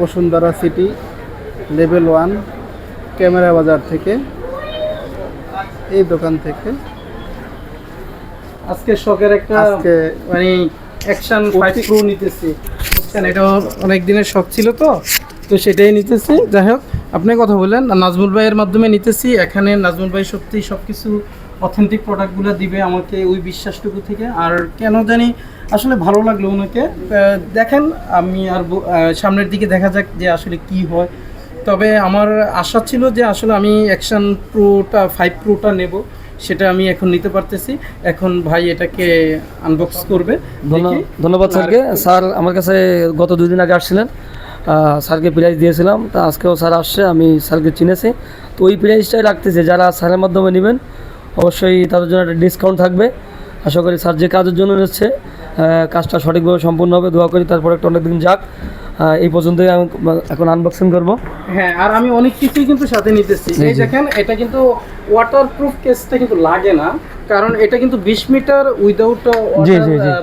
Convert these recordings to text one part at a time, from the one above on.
Bashundhara city level one camera বাজার থেকে এই দোকান থেকে। আজকে শখের একটা আজকে মানে অ্যাকশন ফাইভ প্রো নিতেছি। বুঝছেন এটা অনেক দিনের শখ ছিল তো তো সেটাই নিতেছি। যাই হোক আপনি কথা বললেন নাজমুল ভাইয়ের মাধ্যমে নিতেছি। এখানে নাজমুল ভাই সত্যি সব কিছু অথেন্টিক প্রোডাক্টগুলো দিবে আমাকে ওই বিশ্বাসটুকু থেকে। আর কেন জানি আসলে ভালো লাগল ওনাকে। দেখেন আমি আর সামনের দিকে দেখা যাক যে আসলে কি হয়। তবে আমার আশা ছিল যে আসলে আমি অ্যাকশন প্রোটা ফাইভ প্রোটা নেব। সেটা আমি এখন নিতে পারতেছি। এখন ভাই এটাকে আনবক্স করবে। ধন্য- ধন্যবাদ স্যারকে। স্যার আমার কাছে গত দুই দিন আগে আসছিলেন। স্যারকে প্রাইজ দিয়েছিলাম। তা আজকেও স্যার আসছে আমি স্যারকে চিনেছি। তো ওই প্রাইজটাই রাখতেছে। যারা স্যারের মাধ্যমে নেবেন অবশ্যই তাদের জন্য একটা ডিসকাউন্ট থাকবে। আশা করি স্যার যে কাজের জন্য নিচ্ছে কাজটা সঠিকভাবে সম্পূর্ণ হবে দোয়া করি তারপর একটা অনেক দিন যাক এই পর্যন্তই আমি এখন আনবক্সিং করব। হ্যাঁ আর আমি অনেক কিছুই কিন্তু সাথে নিতেছি। এই দেখেন এটা কিন্তু ওয়াটারপ্রুফ কেসটা কিন্তু লাগে না কারণ এটা কিন্তু বিশ মিটার উইদাউট।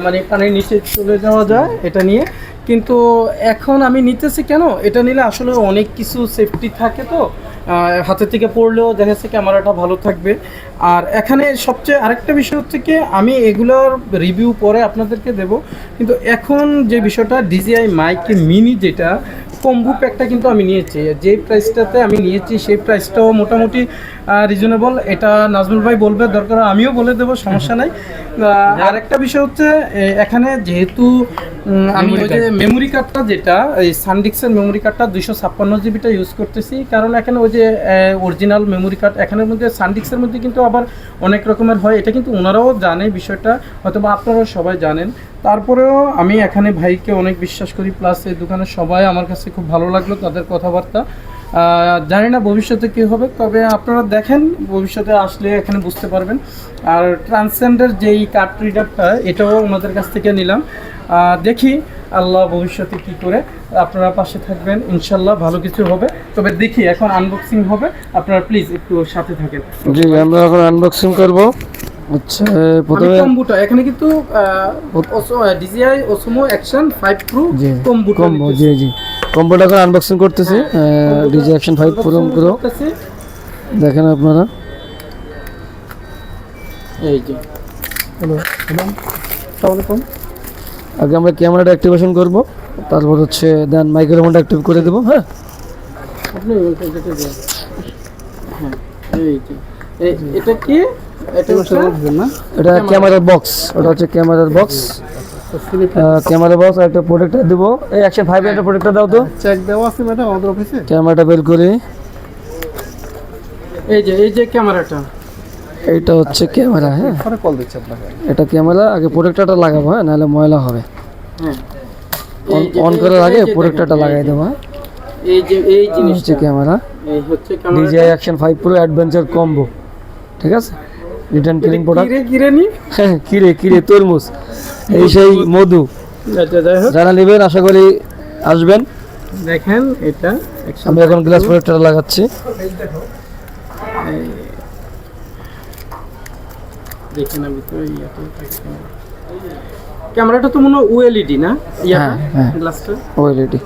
মানে পানির নিচে চলে যাওয়া যায় এটা নিয়ে। কিন্তু এখন আমি নিতেছি কেন? এটা নিলে আসলে অনেক কিছু সেফটি থাকে তো। হাতের থেকে পড়লেও দেখা যাচ্ছে ক্যামেরাটা ভালো থাকবে। আর এখানে সবচেয়ে আরেকটা বিষয় হচ্ছে কি, আমি এগুলোর রিভিউ পরে আপনাদেরকে দেব। কিন্তু এখন যে বিষয়টা ডিজিআই মাইক মিনি যেটা কম্বু প্যাকটা কিন্তু আমি নিয়েছি। যে প্রাইসটাতে আমি নিয়েছি সেই প্রাইসটাও মোটামুটি রিজনেবল এটা নাজমুল ভাই বলবে দরকার আমিও বলে দেবো সমস্যা নাই। আর একটা বিষয় হচ্ছে এখানে যেহেতু আমি ওই যে মেমোরি কার্ডটা যেটা এই সানডিক্সের মেমোরি কার্ডটা দুইশো ছাপ্পান্ন জিবিটা ইউজ করতেছি। কারণ এখানে ওই যে অরিজিনাল মেমোরি কার্ড এখানের মধ্যে সানডিক্সের মধ্যে কিন্তু আবার অনেক রকমের হয়। এটা কিন্তু ওনারাও জানে বিষয়টা হয়তো বা আপনারাও সবাই জানেন। তারপরেও আমি এখানে ভাইকে অনেক বিশ্বাস করি। প্লাস এই দোকানের সবাই আমার কাছে খুব ভালো লাগল তাদের কথাবার্তা। জানি না ভবিষ্যতে কী হবে, তবে আপনারা দেখেন, ভবিষ্যতে আসলে এখানে বুঝতে পারবেন। আর ট্রান্সেন্ডের যেই কার্ড রিডারটা এটাও ওনাদের কাছ থেকে নিলাম। দেখি আল্লাহ ভবিষ্যতে কি করে। আপনারা পাশে থাকবেন, ইনশাল্লাহ ভালো কিছু হবে। তবে দেখি, এখন আনবক্সিং হবে। আপনারা প্লিজ একটু সাথে থাকেন। জি, আমরা এখন আনবক্সিং করব। আচ্ছা প্রথমে কম্বুটা এখানে কিন্তু ডিজিআই ওসমো অ্যাকশন প্রো জি কম্বো জি জি। কম্বোটা এখন আনবক্সিং করতেছি DJI action five pro pro. দেখেন আপনারা। এই যে। সালামালাইকুম আগে আমরা ক্যামেরাটা অ্যাক্টিভেশন করব তারপর হচ্ছে দেন মাইক্রোফোনটা অ্যাক্টিভ করে দেবো হ্যাঁ? আপনি। হ্যাঁ এই যে। এটা কি? এটা হচ্ছে না? এটা ক্যামেরার বক্স। ওটা হচ্ছে ক্যামেরার বক্স। ক্যামেরা বক্স আর একটা প্রোডাক্টটা দেবো। এই অ্যাকশন ফাইভ একটা প্রোডাক্টটা দাও তো। চেক দেওয়া আছে ম্যাডাম আমাদের অফিসে ক্যামেরাটা বের করি। এই যে এই যে ক্যামেরাটা। এইটা হচ্ছে ক্যামেরা হ্যাঁ। কল দিচ্ছি আপনাকে। এটা ক্যামেরা আগে প্রোডাক্টটা লাগাবো হ্যাঁ নাহলে ময়লা হবে। হ্যাঁ। অন করার আগে প্রোডাক্টটা লাগাই দেবো হ্যাঁ। এই যে এই জিনিসটা। ক্যামেরা। এই হচ্ছে DJI action five pro adventure combo ঠিক আছে? রিটার্ন কিলিং প্রোডাক্ট কিরে নি? হ্যাঁ কিরে কিরে তরমুজ। এই সেই মধু। আচ্ছা যারা নেবেন আশা করি আসবেন। দেখেন এটা আমি এখন গ্লাস প্রোডাক্টটা লাগাচ্ছি। দেখেন আমি তো ক্যামেরাটা তো মনে হয় ওএলইডি না? হ্যাঁ, হ্যাঁ। ওয়েলিটি